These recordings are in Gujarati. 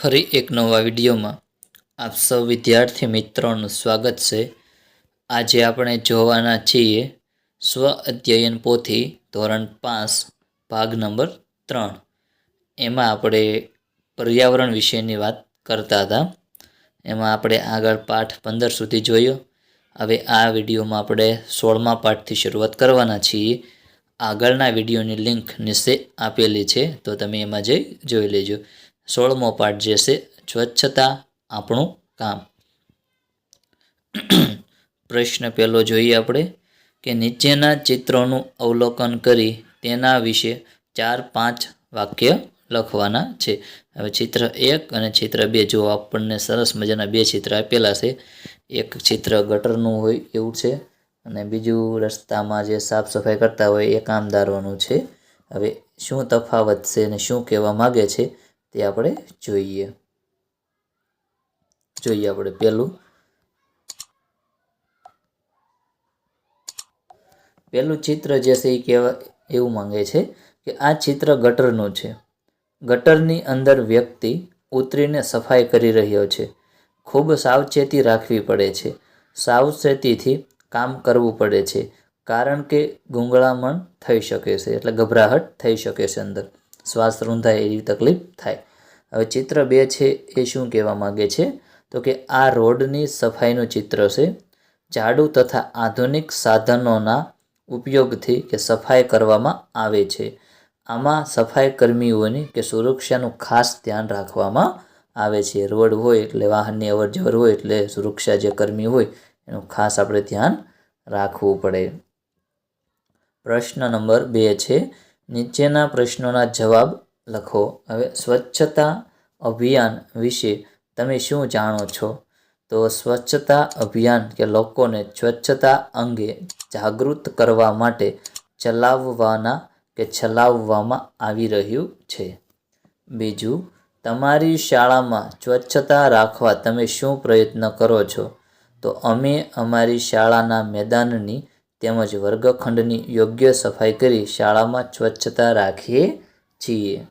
ફરી એક નવા વિડીયોમાં આપ સૌ વિદ્યાર્થી મિત્રોનું સ્વાગત છે. આજે આપણે જોવાના છીએ સ્વ અધ્યયન પોથી ધોરણ પાંચ, ભાગ નંબર ત્રણ. એમાં આપણે પર્યાવરણ વિશેની વાત કરતા હતા. એમાં આપણે આગળ પાઠ પંદર સુધી જોયો. હવે આ વિડીયોમાં આપણે સોળમા પાઠથી શરૂઆત કરવાના છીએ. આગળના વિડીયોની લિંક નીચે આપેલી છે, તો તમે એમાં જઈ જોઈ લેજો. સોળમો પાઠ જે છે, સ્વચ્છતા આપણું કામ. પ્રશ્ન પહેલો જોઈએ આપણે કે નીચેના ચિત્રોનું અવલોકન કરી તેના વિશે ચાર પાંચ વાક્ય લખવાના છે. હવે ચિત્ર એક અને ચિત્ર બે, જો આપણને સરસ મજાના બે ચિત્ર આપેલા છે, એક ચિત્ર ગટરનું હોય એવું છે અને બીજું રસ્તામાં જે સાફ સફાઈ કરતા હોય એ કામદારોનું છે. હવે શું તફાવત છે અને શું કહેવા માગે છે? તે આપણે જોઈએ. જોઈએ આપણે પહેલું. પહેલું ચિત્ર જે છે એ કહેવા, એવું માંગે છે કે આ ચિત્ર ગટરનું છે. ગટરની અંદર વ્યક્તિ ઉતરીને સફાઈ કરી રહ્યો છે. ખૂબ સાવચેતી રાખવી પડે છે. સાવચેતીથી કામ કરવું પડે છે, કારણ કે ગુંગળામણ થઈ શકે છે, એટલે ગભરાહટ થઈ શકે છે અંદર. શ્વાસ રૂંધાય એવી તકલીફ થાય. હવે ચિત્ર બે છે, એ શું કહેવા માગે છે? તો કે આ રોડની સફાઈનું ચિત્ર છે. ઝાડુ તથા આધુનિક સાધનોના ઉપયોગથી કે સફાઈ કરવામાં આવે છે. આમાં સફાઈ કર્મીઓની કે સુરક્ષાનું ખાસ ધ્યાન રાખવામાં આવે છે. રોડ હોય એટલે વાહનની અવર જવર હોય એટલે સુરક્ષા જે કર્મી હોય એનું ખાસ આપણે ધ્યાન રાખવું પડે. પ્રશ્ન નંબર બે છે, નીચેના પ્રશ્નોના જવાબ લખો. હવે સ્વચ્છતા અભિયાન વિશે તમે શું જાણો છો? તો સ્વચ્છતા અભિયાન કે લોકોને સ્વચ્છતા અંગે જાગૃત કરવા માટે ચલાવવાના કે ચલાવવામાં આવી રહ્યું છે. બીજું, તમારી શાળામાં સ્વચ્છતા રાખવા તમે શું પ્રયત્ન કરો છો? તો અમે અમારી શાળાના મેદાનની તેમજ વર્ગખંડની યોગ્ય સફાઈ કરી શાળામાં સ્વચ્છતા રાખીએ છીએ.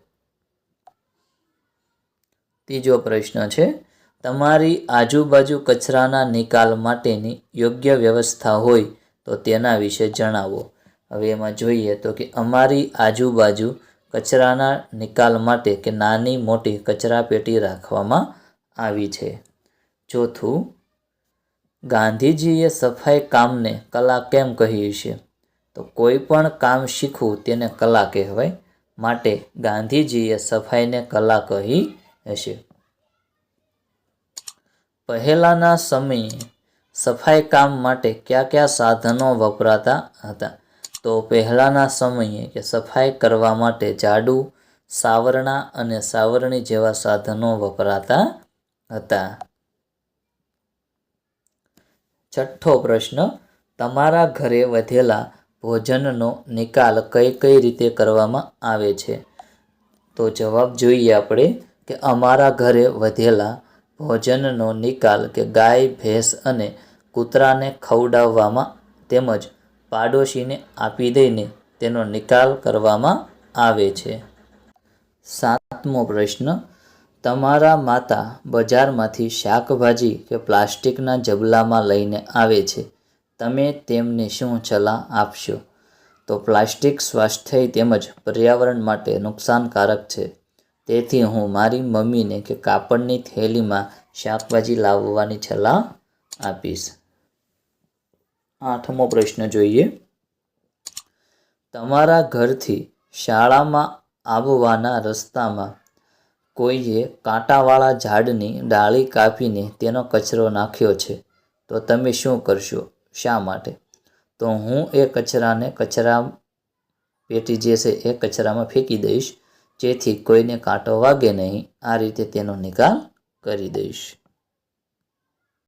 ત્રીજો પ્રશ્ન છે, તમારી આજુબાજુ કચરાના નિકાલ માટેની યોગ્ય વ્યવસ્થા હોય તો તેના વિશે જણાવો. હવે એમાં જોઈએ તો કે અમારી આજુબાજુ કચરાના નિકાલ માટે કે નાની મોટી કચરા પેટી રાખવામાં આવી છે. ચોથું, ગાંધીજીએ સફાઈ કામને કલા કેમ કહ્યું છે? તો કોઈ પણ કામ શીખવું તેને કલા કહેવાય. માટે ગાંધીજીએ સફાઈને કલા કહી હશે. પહેલાંના સમયે સફાઈ કામ માટે કયા કયા સાધનો વપરાતા હતા? તો પહેલાંના સમયે કે સફાઈ કરવા માટે ઝાડુ સાવરણા અને સાવરણી જેવા સાધનો વપરાતા હતા. છઠ્ઠો પ્રશ્ન, તમારા ઘરે વધેલા ભોજનનો નિકાલ કઈ કઈ રીતે કરવામાં આવે છે? તો જવાબ જોઈએ આપણે. કે અમારા ઘરે વધેલા ભોજનનો નિકાલ કે ગાય, ભેંસ અને કૂતરાને ખવડાવવામાં તેમજ પાડોશીને આપી દઈને તેનો નિકાલ કરવામાં આવે છે. સાતમો પ્રશ્ન, તમારા માતા બજારમાંથી શાકભાજી કે પ્લાસ્ટિકના જબલામાં લઈને આવે છે. તમે તેમને શું સલાહ આપશો? તો પ્લાસ્ટિક સ્વાસ્થ્ય તેમજ પર્યાવરણ માટે નુકસાનકારક છે. તેથી હું મારી મમ્મીને કે કાપડની થેલીમાં શાકભાજી લાવવાની સલાહ આપીશ. આઠમો પ્રશ્ન જોઈએ. તમારા ઘરથી શાળામાં આવવાના રસ્તામાં કોઈએ કાંટાવાળા ઝાડની ડાળી કાપીને તેનો કચરો નાખ્યો છે, તો તમે શું કરશો? શા માટે? તો હું એ કચરાને કચરા પેટી જે છે એ કચરામાં ફેંકી દઈશ જેથી કોઈને કાંટો વાગે નહીં આ રીતે તેનો નિકાલ કરી દઈશ.